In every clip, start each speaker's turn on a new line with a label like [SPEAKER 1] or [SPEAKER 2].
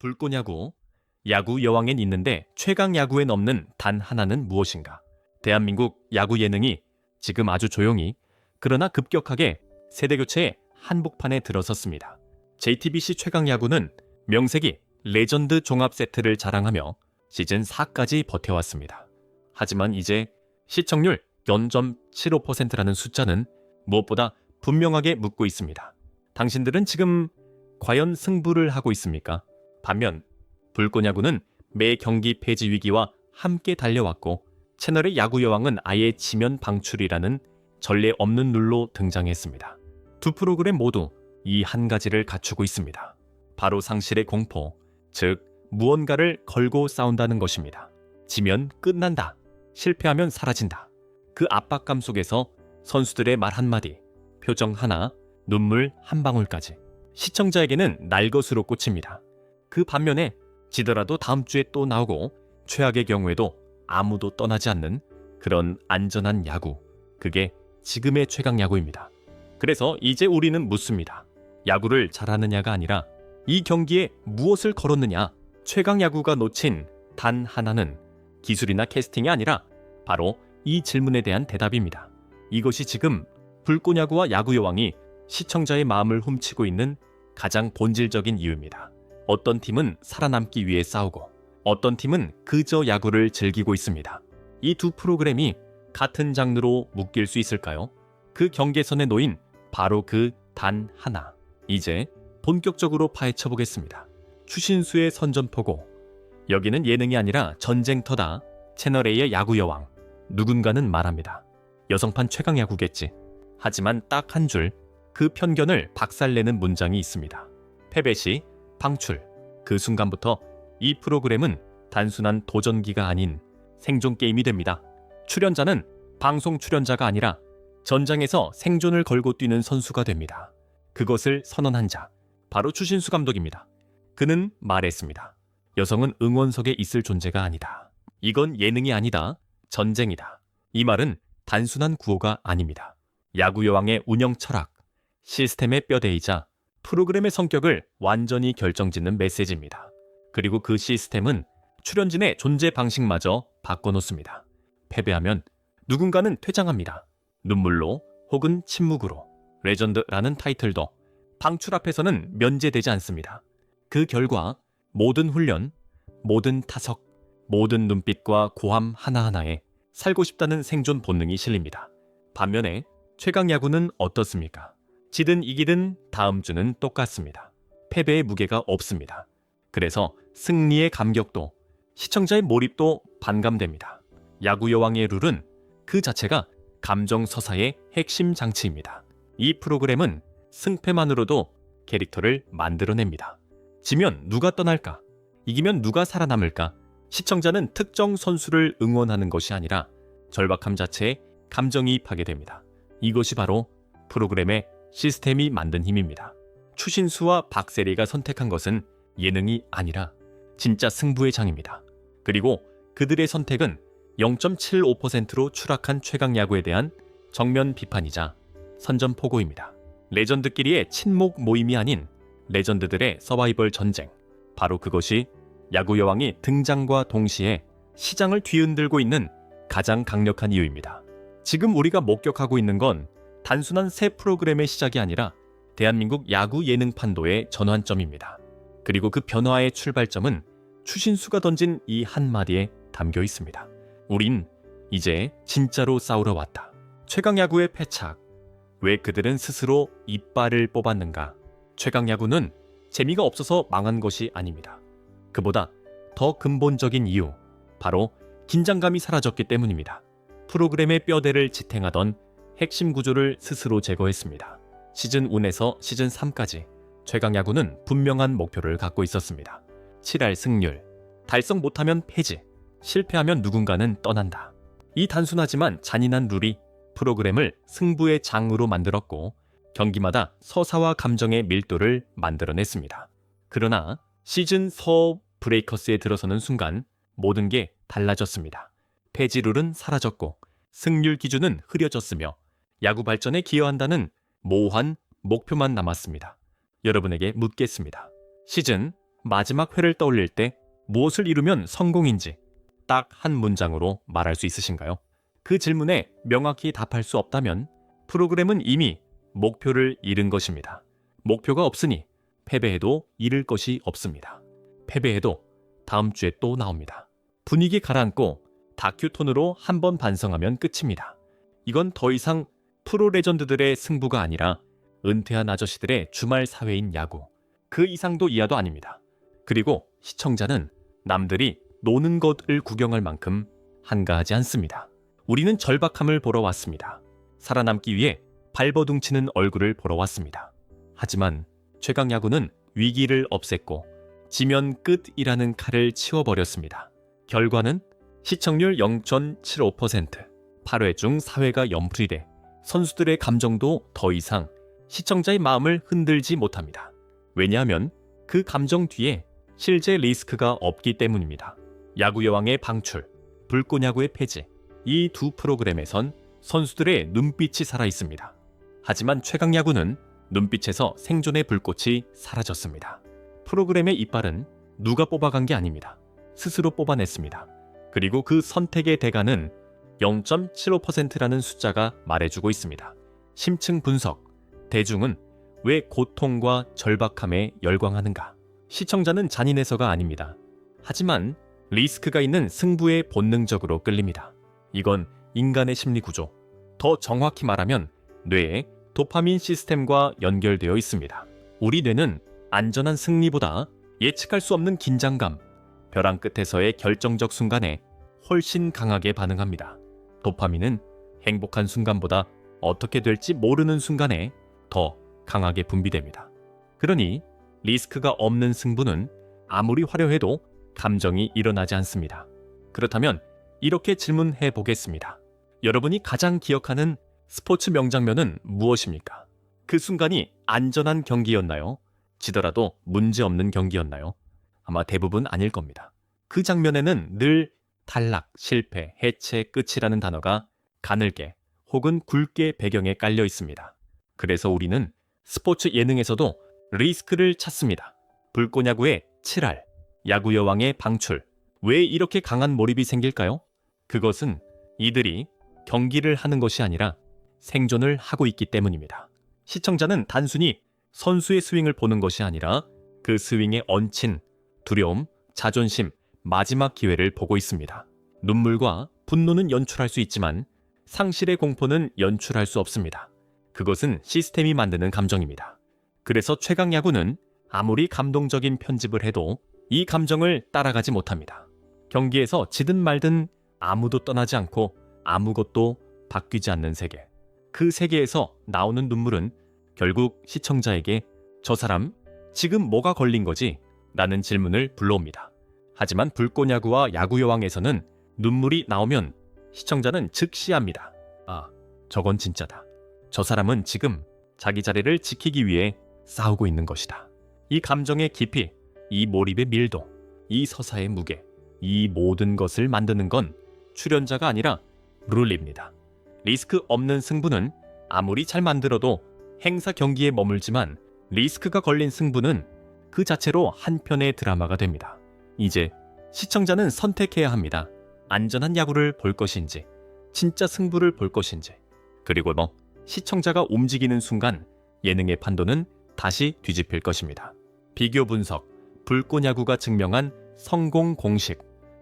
[SPEAKER 1] 불꽃야구, 야구 여왕엔 있는데 최강 야구엔 없는 단 하나는 무엇인가? 대한민국 야구 예능이 지금 아주 조용히 그러나 급격하게 세대 교체의 한복판에 들어섰습니다. JTBC 최강 야구는 명색이 레전드 종합 세트를 자랑하며 시즌 4까지 버텨왔습니다. 하지만 이제 시청률 0.75%라는 숫자는 무엇보다 분명하게 묻고 있습니다. 당신들은 지금 과연 승부를 하고 있습니까? 반면 불꽃야구는 매 경기 폐지 위기와 함께 달려왔고 채널의 야구 여왕은 아예 지면 방출이라는 전례 없는 룰로 등장했습니다. 두 프로그램 모두 이 한 가지를 갖추고 있습니다. 바로 상실의 공포, 즉 무언가를 걸고 싸운다는 것입니다. 지면 끝난다. 실패하면 사라진다. 그 압박감 속에서 선수들의 말 한마디, 표정 하나, 눈물 한 방울까지 시청자에게는 날 것으로 꽂힙니다. 그 반면에 지더라도 다음 주에 또 나오고 최악의 경우에도 아무도 떠나지 않는 그런 안전한 야구. 그게 지금의 최강 야구입니다. 그래서 이제 우리는 묻습니다. 야구를 잘하느냐가 아니라 이 경기에 무엇을 걸었느냐. 최강 야구가 놓친 단 하나는 기술이나 캐스팅이 아니라 바로 이 질문에 대한 대답입니다. 이것이 지금 불꽃야구와 야구 여왕이 시청자의 마음을 훔치고 있는 가장 본질적인 이유입니다. 어떤 팀은 살아남기 위해 싸우고 어떤 팀은 그저 야구를 즐기고 있습니다. 이 두 프로그램이 같은 장르로 묶일 수 있을까요? 그 경계선에 놓인 바로 그 단 하나. 이제 본격적으로 파헤쳐 보겠습니다. 추신수의 선전포고. 여기는 예능이 아니라 전쟁터다. 채널 A의 야구 여왕. 누군가는 말합니다. 여성판 최강 야구겠지. 하지만 딱 한 줄 그 편견을 박살내는 문장이 있습니다. 패배 시 방출. 그 순간부터 이 프로그램은 단순한 도전기가 아닌 생존 게임이 됩니다. 출연자는 방송 출연자가 아니라 전장에서 생존을 걸고 뛰는 선수가 됩니다. 그것을 선언한 자, 바로 추신수 감독입니다. 그는 말했습니다. 여성은 응원석에 있을 존재가 아니다. 이건 예능이 아니다. 전쟁이다. 이 말은 단순한 구호가 아닙니다. 야구 여왕의 운영 철학, 시스템의 뼈대이자 프로그램의 성격을 완전히 결정짓는 메시지입니다. 그리고 그 시스템은 출연진의 존재 방식마저 바꿔놓습니다. 패배하면 누군가는 퇴장합니다. 눈물로 혹은 침묵으로 레전드라는 타이틀도 방출 앞에서는 면제되지 않습니다. 그 결과 모든 훈련, 모든 타석, 모든 눈빛과 고함 하나하나에 살고 싶다는 생존 본능이 실립니다. 반면에 최강 야구는 어떻습니까? 지든 이기든 다음 주는 똑같습니다. 패배의 무게가 없습니다. 그래서 승리의 감격도 시청자의 몰입도 반감됩니다. 야구 여왕의 룰은 그 자체가 감정 서사의 핵심 장치입니다. 이 프로그램은 승패만으로도 캐릭터를 만들어냅니다. 지면 누가 떠날까? 이기면 누가 살아남을까? 시청자는 특정 선수를 응원하는 것이 아니라 절박함 자체에 감정이입하게 됩니다. 이것이 바로 프로그램의 시스템이 만든 힘입니다. 추신수와 박세리가 선택한 것은 예능이 아니라 진짜 승부의 장입니다. 그리고 그들의 선택은 0.75%로 추락한 최강 야구에 대한 정면 비판이자 선전포고입니다. 레전드끼리의 친목 모임이 아닌 레전드들의 서바이벌 전쟁. 바로 그것이 야구 여왕이 등장과 동시에 시장을 뒤흔들고 있는 가장 강력한 이유입니다. 지금 우리가 목격하고 있는 건 단순한 새 프로그램의 시작이 아니라 대한민국 야구 예능 판도의 전환점입니다. 그리고 그 변화의 출발점은 추신수가 던진 이 한마디에 담겨 있습니다. 우린 이제 진짜로 싸우러 왔다. 최강 야구의 패착. 왜 그들은 스스로 이빨을 뽑았는가? 최강 야구는 재미가 없어서 망한 것이 아닙니다. 그보다 더 근본적인 이유, 바로 긴장감이 사라졌기 때문입니다. 프로그램의 뼈대를 지탱하던 핵심 구조를 스스로 제거했습니다. 시즌 1에서 시즌 3까지 최강 야구는 분명한 목표를 갖고 있었습니다. 7할 승률, 달성 못하면 폐지, 실패하면 누군가는 떠난다. 이 단순하지만 잔인한 룰이 프로그램을 승부의 장으로 만들었고 경기마다 서사와 감정의 밀도를 만들어냈습니다. 그러나 시즌 서 브레이커스에 들어서는 순간 모든 게 달라졌습니다. 폐지룰은 사라졌고 승률 기준은 흐려졌으며 야구 발전에 기여한다는 모호한 목표만 남았습니다. 여러분에게 묻겠습니다. 시즌 마지막 회를 떠올릴 때 무엇을 이루면 성공인지 딱 한 문장으로 말할 수 있으신가요? 그 질문에 명확히 답할 수 없다면 프로그램은 이미 목표를 잃은 것입니다. 목표가 없으니 패배해도 잃을 것이 없습니다. 패배해도 다음 주에 또 나옵니다. 분위기 가라앉고 다큐 톤으로 한 번 반성하면 끝입니다. 이건 더 이상 프로 레전드들의 승부가 아니라 은퇴한 아저씨들의 주말 사회인 야구. 그 이상도 이하도 아닙니다. 그리고 시청자는 남들이 노는 것을 구경할 만큼 한가하지 않습니다. 우리는 절박함을 보러 왔습니다. 살아남기 위해 발버둥치는 얼굴을 보러 왔습니다. 하지만 최강 야구는 위기를 없앴고 지면 끝이라는 칼을 치워버렸습니다. 결과는 시청률 0.75%, 8회 중 4회가 연풀이돼 선수들의 감정도 더 이상 시청자의 마음을 흔들지 못합니다. 왜냐하면 그 감정 뒤에 실제 리스크가 없기 때문입니다. 야구 여왕의 방출, 불꽃 야구의 폐지, 이 두 프로그램에선 선수들의 눈빛이 살아 있습니다. 하지만 최강 야구는 눈빛에서 생존의 불꽃이 사라졌습니다. 프로그램의 이빨은 누가 뽑아간 게 아닙니다. 스스로 뽑아냈습니다. 그리고 그 선택의 대가는 0.75%라는 숫자가 말해주고 있습니다. 심층 분석. 대중은 왜 고통과 절박함에 열광하는가? 시청자는 잔인해서가 아닙니다. 하지만 리스크가 있는 승부에 본능적으로 끌립니다. 이건 인간의 심리 구조. 더 정확히 말하면 뇌의 도파민 시스템과 연결되어 있습니다. 우리 뇌는 안전한 승리보다 예측할 수 없는 긴장감, 벼랑 끝에서의 결정적 순간에 훨씬 강하게 반응합니다. 도파민은 행복한 순간보다 어떻게 될지 모르는 순간에 더 강하게 분비됩니다. 그러니 리스크가 없는 승부는 아무리 화려해도 감정이 일어나지 않습니다. 그렇다면 이렇게 질문해 보겠습니다. 여러분이 가장 기억하는 스포츠 명장면은 무엇입니까? 그 순간이 안전한 경기였나요? 지더라도 문제없는 경기였나요? 아마 대부분 아닐 겁니다. 그 장면에는 늘 탈락, 실패, 해체, 끝이라는 단어가 가늘게 혹은 굵게 배경에 깔려 있습니다. 그래서 우리는 스포츠 예능에서도 리스크를 찾습니다. 불꽃야구의 7할, 야구 여왕의 방출. 왜 이렇게 강한 몰입이 생길까요? 그것은 이들이 경기를 하는 것이 아니라 생존을 하고 있기 때문입니다. 시청자는 단순히 선수의 스윙을 보는 것이 아니라 그 스윙에 얹힌 두려움, 자존심, 마지막 기회를 보고 있습니다. 눈물과 분노는 연출할 수 있지만 상실의 공포는 연출할 수 없습니다. 그것은 시스템이 만드는 감정입니다. 그래서 최강 야구는 아무리 감동적인 편집을 해도 이 감정을 따라가지 못합니다. 경기에서 지든 말든 아무도 떠나지 않고 아무것도 바뀌지 않는 세계. 그 세계에서 나오는 눈물은 결국 시청자에게 저 사람 지금 뭐가 걸린 거지? 라는 질문을 불러옵니다. 하지만 불꽃야구와 야구여왕에서는 눈물이 나오면 시청자는 즉시 합니다. 아, 저건 진짜다. 저 사람은 지금 자기 자리를 지키기 위해 싸우고 있는 것이다. 이 감정의 깊이, 이 몰입의 밀도, 이 서사의 무게, 이 모든 것을 만드는 건 출연자가 아니라 룰입니다. 리스크 없는 승부는 아무리 잘 만들어도 행사 경기에 머물지만 리스크가 걸린 승부는 그 자체로 한 편의 드라마가 됩니다. 이제 시청자는 선택해야 합니다. 안전한 야구를 볼 것인지, 진짜 승부를 볼 것인지, 그리고 뭐 시청자가 움직이는 순간 예능의 판도는 다시 뒤집힐 것입니다. 비교 분석, 불꽃 야구가 증명한 성공 공식.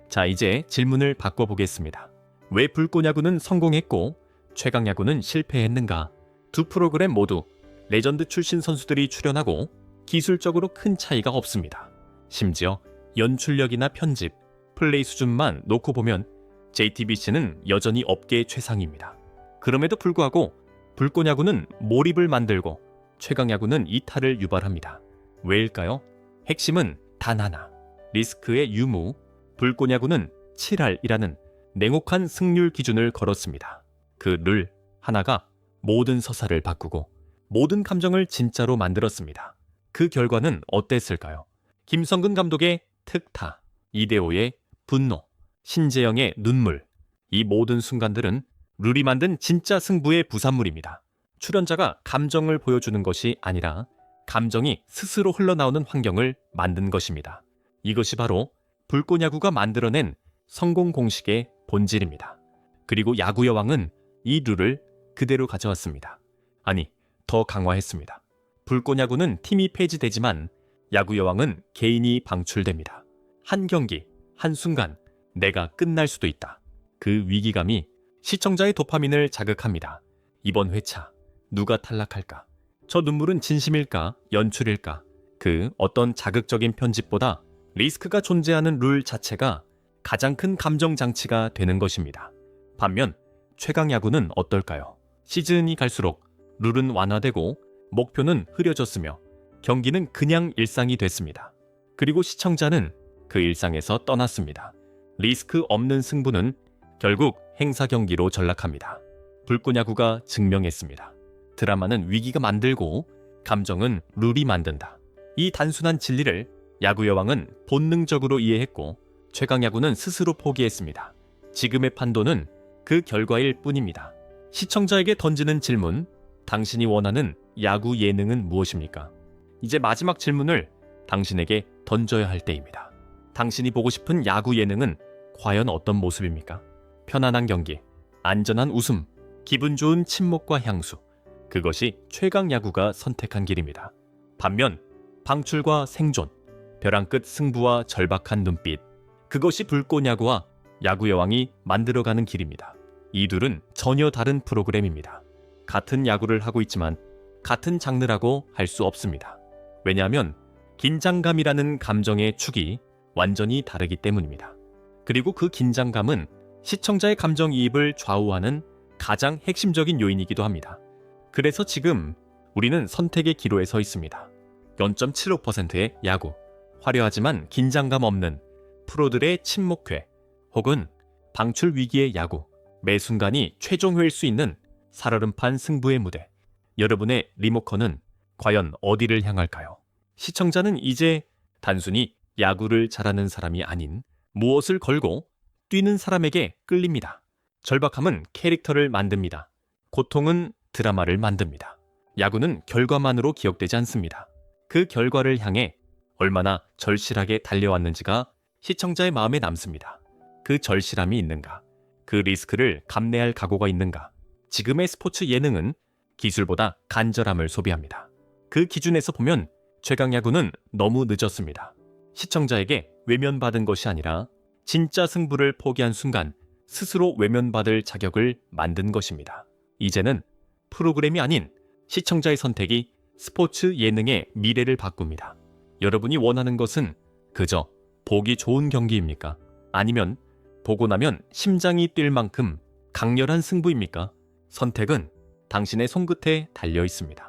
[SPEAKER 1] 자, 이제 질문을 바꿔보겠습니다. 왜 불꽃 야구는 성공했고 최강 야구는 실패했는가? 두 프로그램 모두 레전드 출신 선수들이 출연하고 기술적으로 큰 차이가 없습니다. 심지어 연출력이나 편집, 플레이 수준만 놓고 보면 JTBC는 여전히 업계 최상입니다. 그럼에도 불구하고 불꽃야구는 몰입을 만들고 최강야구는 이탈을 유발합니다. 왜일까요? 핵심은 단 하나. 리스크의 유무. 불꽃야구는 7할이라는 냉혹한 승률 기준을 걸었습니다. 그를 하나가 모든 서사를 바꾸고 모든 감정을 진짜로 만들었습니다. 그 결과는 어땠을까요? 김성근 감독의 특타, 이대호의 분노, 신재영의 눈물. 이 모든 순간들은 룰이 만든 진짜 승부의 부산물입니다. 출연자가 감정을 보여주는 것이 아니라 감정이 스스로 흘러나오는 환경을 만든 것입니다. 이것이 바로 불꽃 야구가 만들어낸 성공 공식의 본질입니다. 그리고 야구 여왕은 이 룰을 그대로 가져왔습니다. 아니, 더 강화했습니다. 불꽃 야구는 팀이 폐지되지만 야구 여왕은 개인이 방출됩니다. 한 경기, 한 순간 내가 끝날 수도 있다. 그 위기감이 시청자의 도파민을 자극합니다. 이번 회차 누가 탈락할까? 저 눈물은 진심일까? 연출일까? 그 어떤 자극적인 편집보다 리스크가 존재하는 룰 자체가 가장 큰 감정 장치가 되는 것입니다. 반면 최강 야구는 어떨까요? 시즌이 갈수록 룰은 완화되고 목표는 흐려졌으며 경기는 그냥 일상이 됐습니다. 그리고 시청자는 그 일상에서 떠났습니다. 리스크 없는 승부는 결국 행사 경기로 전락합니다. 불꽃 야구가 증명했습니다. 드라마는 위기가 만들고 감정은 룰이 만든다. 이 단순한 진리를 야구 여왕은 본능적으로 이해했고 최강 야구는 스스로 포기했습니다. 지금의 판도는 그 결과일 뿐입니다. 시청자에게 던지는 질문, 당신이 원하는 야구 예능은 무엇입니까? 이제 마지막 질문을 당신에게 던져야 할 때입니다. 당신이 보고 싶은 야구 예능은 과연 어떤 모습입니까? 편안한 경기, 안전한 웃음, 기분 좋은 침묵과 향수. 그것이 최강 야구가 선택한 길입니다. 반면 방출과 생존, 벼랑 끝 승부와 절박한 눈빛. 그것이 불꽃 야구와 야구 여왕이 만들어가는 길입니다. 이 둘은 전혀 다른 프로그램입니다. 같은 야구를 하고 있지만 같은 장르라고 할 수 없습니다. 왜냐하면 긴장감이라는 감정의 축이 완전히 다르기 때문입니다. 그리고 그 긴장감은 시청자의 감정이입을 좌우하는 가장 핵심적인 요인이기도 합니다. 그래서 지금 우리는 선택의 기로에 서 있습니다. 0.75%의 야구, 화려하지만 긴장감 없는 프로들의 침묵회, 혹은 방출 위기의 야구, 매 순간이 최종회일 수 있는 살얼음판 승부의 무대. 여러분의 리모컨은 과연 어디를 향할까요? 시청자는 이제 단순히 야구를 잘하는 사람이 아닌 무엇을 걸고 뛰는 사람에게 끌립니다. 절박함은 캐릭터를 만듭니다. 고통은 드라마를 만듭니다. 야구는 결과만으로 기억되지 않습니다. 그 결과를 향해 얼마나 절실하게 달려왔는지가 시청자의 마음에 남습니다. 그 절실함이 있는가? 그 리스크를 감내할 각오가 있는가? 지금의 스포츠 예능은 기술보다 간절함을 소비합니다. 그 기준에서 보면 최강 야구는 너무 늦었습니다. 시청자에게 외면받은 것이 아니라 진짜 승부를 포기한 순간 스스로 외면받을 자격을 만든 것입니다. 이제는 프로그램이 아닌 시청자의 선택이 스포츠 예능의 미래를 바꿉니다. 여러분이 원하는 것은 그저 보기 좋은 경기입니까? 아니면 보고 나면 심장이 뛸 만큼 강렬한 승부입니까? 선택은 당신의 손끝에 달려 있습니다.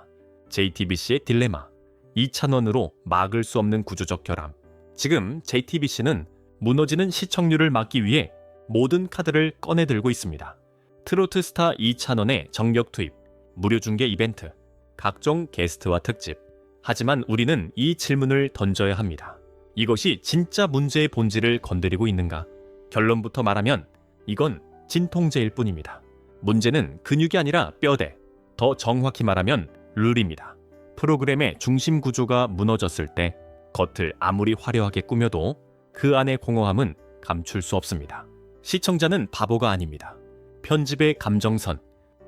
[SPEAKER 1] JTBC의 딜레마. 2차원으로 막을 수 없는 구조적 결함. 지금 JTBC는 무너지는 시청률을 막기 위해 모든 카드를 꺼내 들고 있습니다. 트로트 스타 2차원의 정력 투입, 무료 중계 이벤트, 각종 게스트와 특집. 하지만 우리는 이 질문을 던져야 합니다. 이것이 진짜 문제의 본질을 건드리고 있는가? 결론부터 말하면 이건 진통제일 뿐입니다. 문제는 근육이 아니라 뼈대. 더 정확히 말하면 룰입니다. 프로그램의 중심 구조가 무너졌을 때 겉을 아무리 화려하게 꾸며도 그 안의 공허함은 감출 수 없습니다. 시청자는 바보가 아닙니다. 편집의 감정선,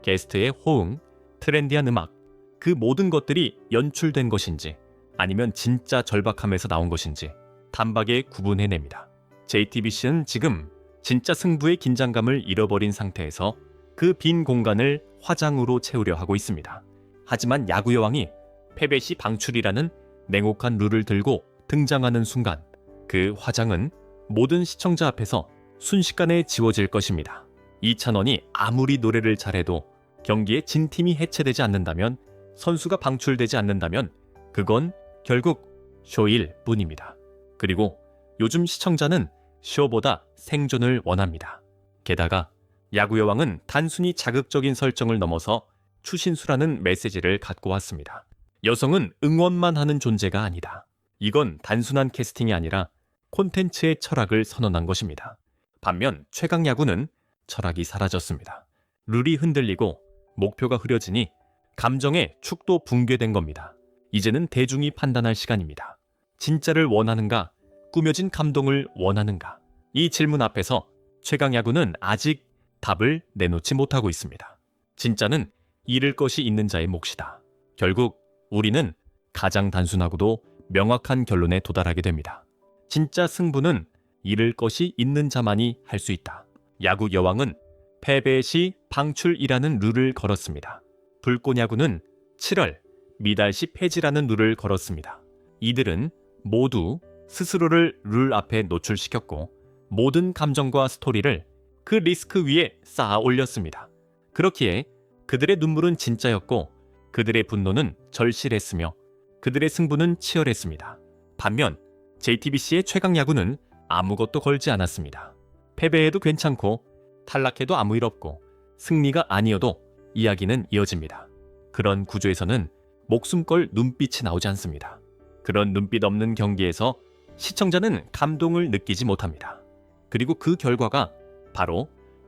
[SPEAKER 1] 게스트의 호응, 트렌디한 음악, 그 모든 것들이 연출된 것인지 아니면 진짜 절박함에서 나온 것인지 단박에 구분해냅니다. JTBC는 지금 진짜 승부의 긴장감을 잃어버린 상태에서 그 빈 공간을 화장으로 채우려 하고 있습니다. 하지만 야구 여왕이 패배 시 방출이라는 냉혹한 룰을 들고 등장하는 순간 그 화장은 모든 시청자 앞에서 순식간에 지워질 것입니다. 이찬원이 아무리 노래를 잘해도 경기에 진 팀이 해체되지 않는다면 선수가 방출되지 않는다면 그건 결국 쇼일 뿐입니다. 그리고 요즘 시청자는 쇼보다 생존을 원합니다. 게다가 야구 여왕은 단순히 자극적인 설정을 넘어서 추신수라는 메시지를 갖고 왔습니다. 여성은 응원만 하는 존재가 아니다. 이건 단순한 캐스팅이 아니라 콘텐츠의 철학을 선언한 것입니다. 반면 최강 야구는 철학이 사라졌습니다. 룰이 흔들리고 목표가 흐려지니 감정의 축도 붕괴된 겁니다. 이제는 대중이 판단할 시간입니다. 진짜를 원하는가? 꾸며진 감동을 원하는가? 이 질문 앞에서 최강 야구는 아직 답을 내놓지 못하고 있습니다. 진짜는 잃을 것이 있는 자의 몫이다. 결국 우리는 가장 단순하고도 명확한 결론에 도달하게 됩니다. 진짜 승부는 잃을 것이 있는 자만이 할 수 있다. 야구 여왕은 패배 시 방출이라는 룰을 걸었습니다. 불꽃 야구는 7월 미달 시 폐지라는 룰을 걸었습니다. 이들은 모두 스스로를 룰 앞에 노출시켰고 모든 감정과 스토리를 그 리스크 위에 쌓아 올렸습니다. 그렇기에 그들의 눈물은 진짜였고 그들의 분노는 절실했으며 그들의 승부는 치열했습니다. 반면 JTBC의 최강 야구는 아무것도 걸지 않았습니다. 패배해도 괜찮고 탈락해도 아무 일 없고 승리가 아니어도 이야기는 이어집니다. 그런 구조에서는 목숨 걸 눈빛이 나오지 않습니다. 그런 눈빛 없는 경기에서 시청자는 감동을 느끼지 못합니다. 그리고 그 결과가 바로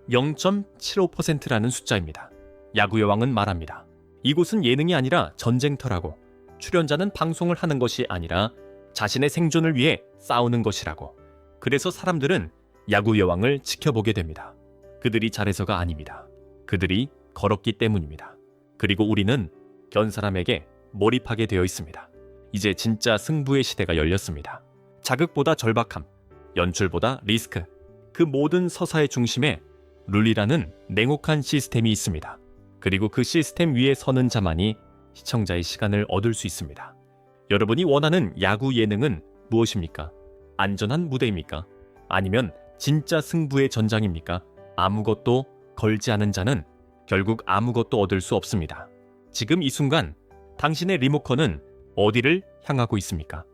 [SPEAKER 1] 0.75%라는 숫자입니다. 야구 여왕은 말합니다. 이곳은 예능이 아니라 전쟁터라고 출연자는 방송을 하는 것이 아니라 자신의 생존을 위해 싸우는 것이라고. 그래서 사람들은 야구 여왕을 지켜보게 됩니다. 그들이 잘해서가 아닙니다. 그들이 걸었기 때문입니다. 그리고 우리는 견 사람에게 몰입하게 되어 있습니다. 이제 진짜 승부의 시대가 열렸습니다. 자극보다 절박함, 연출보다 리스크, 그 모든 서사의 중심에 룰이라는 냉혹한 시스템이 있습니다. 그리고 그 시스템 위에 서는 자만이 시청자의 시간을 얻을 수 있습니다. 여러분이 원하는 야구 예능은 무엇입니까? 안전한 무대입니까? 아니면 진짜 승부의 전장입니까? 아무것도 걸지 않은 자는 결국 아무것도 얻을 수 없습니다. 지금 이 순간 당신의 리모컨은 어디를 향하고 있습니까?